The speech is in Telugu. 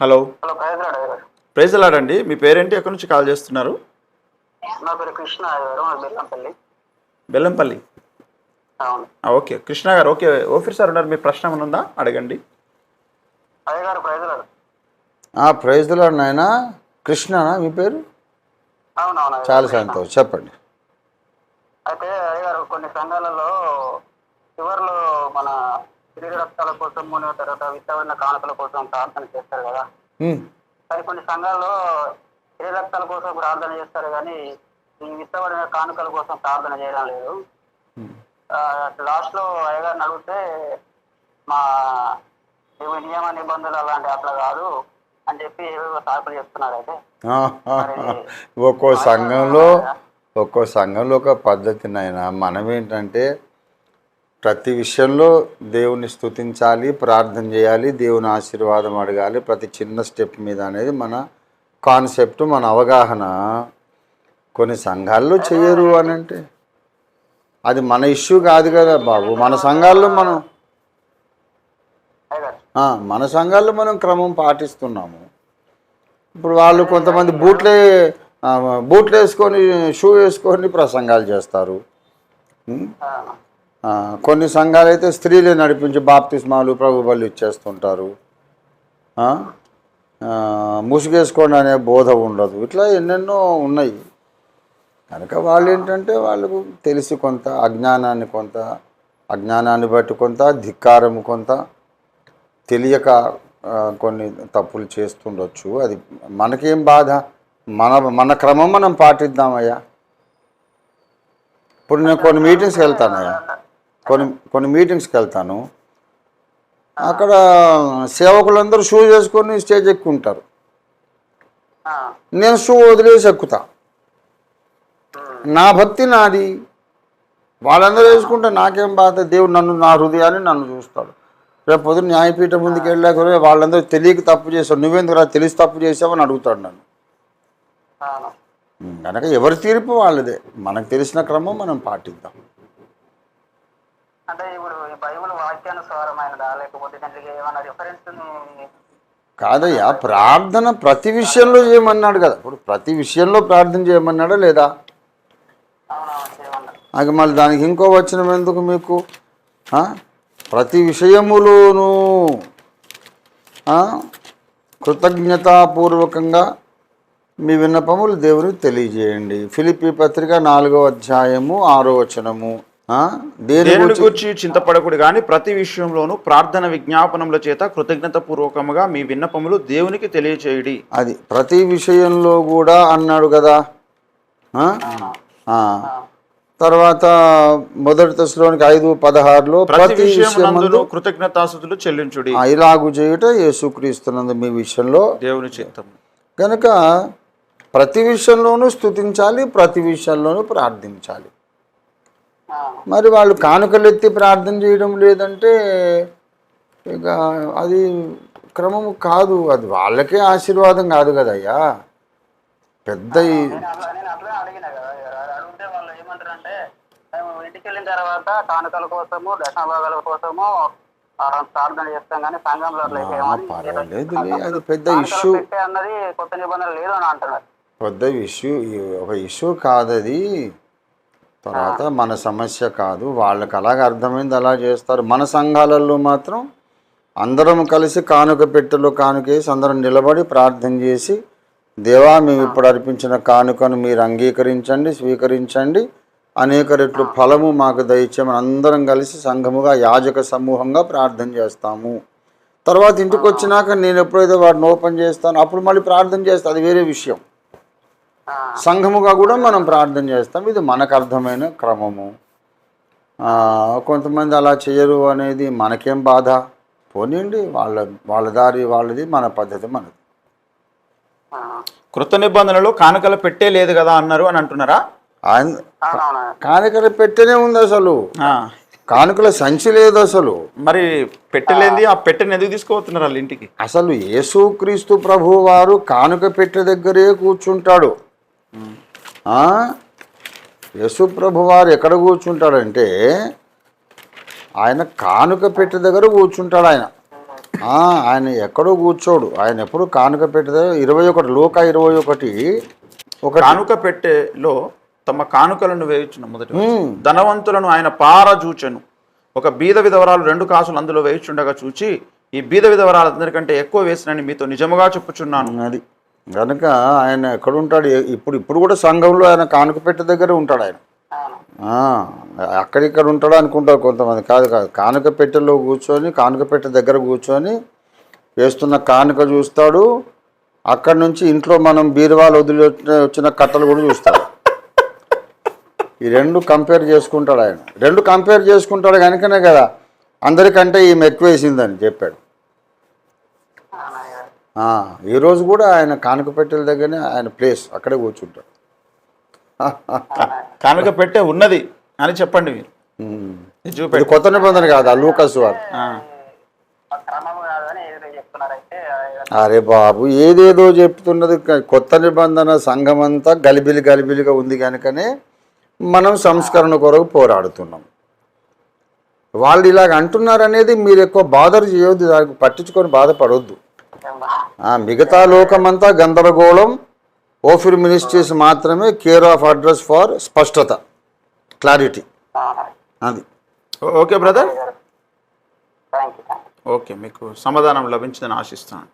హలో. ప్రైజ్ లాడండి మీ పేరేంటి? ఎక్కడి నుంచి కాల్ చేస్తున్నారు? నా పేరు కృష్ణ బెల్లంపల్లి. బెల్లంపల్లి. ఓకే. కృష్ణ గారు ఓకే. ఓఫీర్ సార్ ఉన్నారు. మీ ప్రశ్న ఏమైనా ఉందా? అడగండి. అయ్య గారు ప్రయత్నాడు ఆ ప్రైజ్లో నాయన? కృష్ణనా? మీ పేరు? చాలా. సంతోషం. చెప్పండి. అయితే అయ్య గారు కొన్ని సంఘాలలో శరీర రక్తాల కోసం మూడవ తర్వాత విత్తమైన కానుకల కోసం ప్రార్థన చేస్తారు కదా. కానీ కొన్ని సంఘాల్లో శరీర రక్తాల కోసం ప్రార్థన చేస్తారు కానీ ఈ విత్తబడిన కానుకల కోసం ప్రార్థన చేయడం లేదు. లాస్ట్లో అయ్యగారిని అడిగితే మా నియమ నిబంధనలు అలాంటి అట్లా కాదు అని చెప్పి సాకులు చెప్తున్నారు అయితే. ఒక్కో సంఘంలో ఒక్కో సంఘంలో ఒక పద్ధతి నాయన. మనం ఏంటంటే ప్రతి విషయంలో దేవుని స్తుతించాలి ప్రార్థన చేయాలి దేవుని ఆశీర్వాదం అడగాలి. ప్రతి చిన్న స్టెప్ మీద అనేది మన కాన్సెప్ట్ మన అవగాహన. కొన్ని సంఘాల్లో చేయరు అని అంటే అది మన ఇష్యూ కాదు కదా బాబు. మన సంఘాల్లో మనం మన సంఘాల్లో మనం క్రమం పాటిస్తున్నాము. ఇప్పుడు వాళ్ళు కొంతమంది బూట్లే బూట్లు వేసుకొని షూ వేసుకొని ప్రసంగాలు చేస్తారు. కొన్ని సంఘాలు అయితే స్త్రీలే నడిపించి బాప్తిస్మాలు ప్రభు బలు ఇచ్చేస్తుంటారు ముసుగేసుకోండి అనే బోధ ఉండదు. ఇట్లా ఎన్నెన్నో ఉన్నాయి. కనుక వాళ్ళు ఏంటంటే వాళ్ళకు తెలిసి కొంత అజ్ఞానాన్ని కొంత అజ్ఞానాన్ని బట్టి కొంత ధిక్కారం కొంత తెలియక కొన్ని తప్పులు చేస్తుండొచ్చు. అది మనకేం బాధ? మన మన క్రమం మనం పాటిద్దామయ్యా. ఇప్పుడు నేను కొన్ని మీటింగ్స్కి వెళ్తానయ్యా. కొన్ని కొన్ని మీటింగ్స్కి వెళ్తాను. అక్కడ సేవకులందరూ షూ చేసుకొని స్టేజ్ ఎక్కుంటారు. నేను షూ వదిలేసి ఎక్కుతా. నా భక్తి నాది. వాళ్ళందరూ వేసుకుంటే నాకేం బాధ? దేవుడు నన్ను నా హృదయాన్ని నన్ను చూస్తాడు. రేపు పొద్దున్న న్యాయపీఠం ముందుకు వెళ్ళాక వాళ్ళందరూ తెలియక తప్పు చేశావు నువ్వెందుకు రా తెలిసి తప్పు చేసావని అడుగుతాడు నన్ను. కనుక ఎవరి తీర్పు వాళ్ళదే. మనకు తెలిసిన క్రమం మనం పాటిద్దాం. అంటే ఇప్పుడు ఈ బైబిల్ వాక్యానుసారమైనదా? లేకపోతే దానికి ఏమైనా రిఫరెన్స్ కాదయ్యా ప్రార్థన ప్రతి విషయంలో చేయమన్నాడు కదా. ఇప్పుడు ప్రతి విషయంలో ప్రార్థన చేయమన్నాడా లేదా? అది మళ్ళీ దానికి ఇంకో వచనం ఎందుకు మీకు? ప్రతి విషయములోనూ? కృతజ్ఞతాపూర్వకంగా మీ విన్నపములు దేవునికి తెలియజేయండి. ఫిలిపి పత్రిక నాలుగో అధ్యాయము ఆరో వచనము. దేనిని గురించి? గురించి చింతపడకుడు కానీ ప్రతి విషయంలోనూ ప్రార్థన విజ్ఞాపనముల చేత కృతజ్ఞత పూర్వకముగా మీ విన్నపములు దేవునికి తెలియచేయడి. అది ప్రతి విషయంలో కూడా అన్నాడు కదా. తర్వాత మొదటి దశలోనికి ఐదు పదహారులో ప్రతి విషయమందు కృతజ్ఞతాసుతులు చెల్లించుడి. ఇలాగు చేయుట యేసుక్రీస్తునందు మీ విషయంలో దేవుని చిత్తం కనుక ప్రతి విషయంలోనూ స్తుతించాలి ప్రతి విషయంలోనూ ప్రార్థించాలి. మరి వాళ్ళు కానుకలెత్తి ప్రార్థన చేయడం లేదంటే ఇక అది క్రమము కాదు. అది వాళ్ళకే ఆశీర్వాదం కాదు కదయ్యా. పెద్ద ఇంటికి వెళ్ళిన తర్వాత కానుకల కోసము దశభాగాల కోసము ప్రార్థన చేస్తాం కానీ సంఘంలో పర్వాలేదులే అది పెద్ద ఇష్యూ. అన్నది కొత్త నిబంధన లేదు అని అంటున్నారు. పెద్ద ఇష్యూ. ఒక ఇష్యూ కాదది. తర్వాత మన సమస్య కాదు వాళ్ళకి అలాగ అర్థమైంది అలా చేస్తారు. మన సంఘాలలో మాత్రం అందరం కలిసి కానుక పెట్టెలో కానుకేసి అందరం నిలబడి ప్రార్థన చేసి దేవా మేము ఇప్పుడు అర్పించిన కానుకను మీరు అంగీకరించండి స్వీకరించండి. అనేక రెట్లు ఫలము మాకు దయచేయమని అందరం కలిసి సంఘముగా యాజక సమూహంగా ప్రార్థన చేస్తాము. తర్వాత ఇంటికి వచ్చినాక నేను ఎప్పుడైతే వాటిని ఓపెన్ చేస్తాను అప్పుడు మళ్ళీ ప్రార్థన చేస్తాను అది వేరే విషయం. సంఘముగా కూడా మనం ప్రార్థన చేస్తాం. ఇది మనకు అర్థమైన క్రమము. ఆ, కొంతమంది అలా చేయరు అనేది మనకేం బాధ? పోనీయండి వాళ్ళ వాళ్ళ దారి వాళ్ళది మన పద్ధతి మనది. కృత నిబంధనలో కానుకల పెట్టే లేదు కదా అన్నారు అని అంటున్నారా? కానుకల పెట్టెనే ఉంది అసలు. ఆ, కానుకల సంచి లేదు అసలు. మరి పెట్టలేంది ఆ. పెట్టెని ఎందుకు తీసుకుపోతున్నారు వాళ్ళ ఇంటికి? అసలు యేసుక్రీస్తు ప్రభు వారు కానుక పెట్టె దగ్గరే కూర్చుంటాడు. ఆ? యేసు ప్రభు వారు ఎక్కడ కూర్చుంటాడంటే ఆయన కానుక పెట్టె దగ్గర కూర్చుంటాడు ఆయన. ఆయన ఎక్కడో కూర్చోడు. ఆయన ఎప్పుడు కానుక పెట్టితే ఇరవై ఒకటి లోక ఇరవై ఒకటి. ఒక కానుక పెట్టెలో తమ కానుకలను వేయుచున్న మొదటి. ధనవంతులను ఆయన పారజూచెను ఒక బీద విధవరాలు రెండు కాసులు అందులో వేయుచుండగా చూచి ఈ బీద విధవరాలు అందరికంటే ఎక్కువ వేసినని మీతో నిజముగా చెప్పుచున్నాను. అది. కనుక ఆయన ఎక్కడ ఉంటాడు ఏ- ఇప్పుడు ఇప్పుడు కూడా సంఘంలో ఆయన కానుక పెట్టె దగ్గర ఉంటాడు ఆయన. అక్కడిక్కడ ఉంటాడు అనుకుంటారు కొంతమంది. కాదు కాదు. కానుక పెట్టెలో కూర్చొని కానుక పెట్టె దగ్గర కూర్చొని వేస్తున్న కానుక చూస్తాడు. అక్కడి నుంచి ఇంట్లో మనం బీరువాలు వదిలి వచ్చిన- కట్టలు కూడా చూస్తాడు. ఈ రెండు కంపేర్ చేసుకుంటాడు ఆయన. రెండు కంపేర్ చేసుకుంటాడు కనుకనే కదా. అందరికంటే ఈమె ఎక్కువ వేసిందని చెప్పాడు. ఈరోజు కూడా ఆయన కానుక పెట్టెల దగ్గరనే ఆయన ప్లేస్ అక్కడే కూర్చుంటాడు. కానుక పెట్టె ఉన్నది అని చెప్పండి మీరు. చూపెట్టు. కొత్త నిబంధన కాదు ఆ లూకస్ వారు. అరే బాబు ఏదేదో చెప్తున్నది కొత్త నిబంధన సంఘమంతా గలిబిలి గలిబిలిగా ఉంది కనుకనే మనం సంస్కరణ కొరకు పోరాడుతున్నాం. వాళ్ళు ఇలాగ అంటున్నారనేది మీరు ఎక్కువ బాధలు చేయొద్దు దానికి పట్టించుకొని బాధపడొద్దు. ఆ, మిగతా లోకమంతా గందరగోళం ఓఫిర్ మినిస్ట్రీస్ మాత్రమే కేర్ ఆఫ్ అడ్రస్ ఫర్ స్పష్టత క్లారిటీ. అది. Okay brother? ఓకే మీకు సమాధానం లభించిందని ఆశిస్తున్నాను.